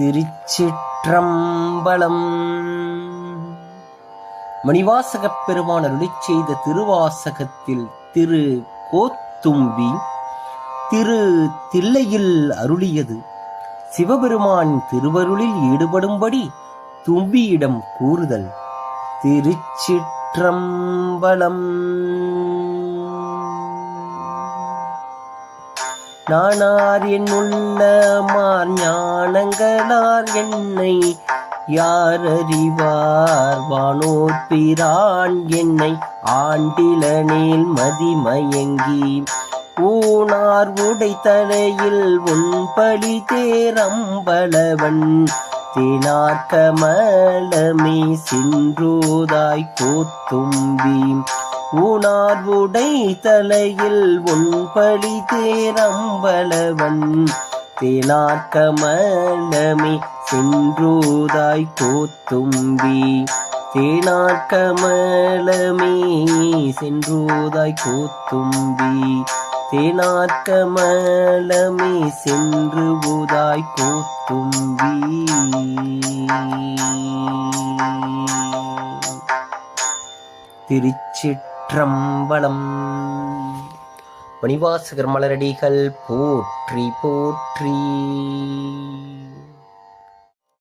திருச்சிற்றம்பலம். மணிவாசகப் பெருமான் அருளிச் செய்த திருவாசகத்தில் திரு கோத்தும்பி திரு தில்லையில் அருளியது. சிவபெருமான் திருவருளில் ஈடுபடும்படி தும்பியிடம் கூறுதல். திருச்சிற்றம்பலம். நானார் என் உள்ளமார் ஞானங்களார் என்னை யார் அறிவார்? வானோர் பிரான் என்னை ஆண்டிலனில் மதிமயங்கி ஊனார் உடை தலையில் உன்படி தேரம்பளவன் தேனார்கமலமே சின்றோதாய் கோத்தும்பி. உணார்வுடை தலையில் உன்படி தேரம்பளவன் தேனார்கமலமே சென்றூதாய் கோத்தும்பி. தேனார்கமலமே சென்றூதாய் கோத்தும்பி. தேனார்கமலமே சென்று ஊதாய் கோத்தும்பி. திருச்சிட்டு திருச்சிற்றம்பலம் மணிவாசகர் மலரடிகள் போற்றி போற்றி.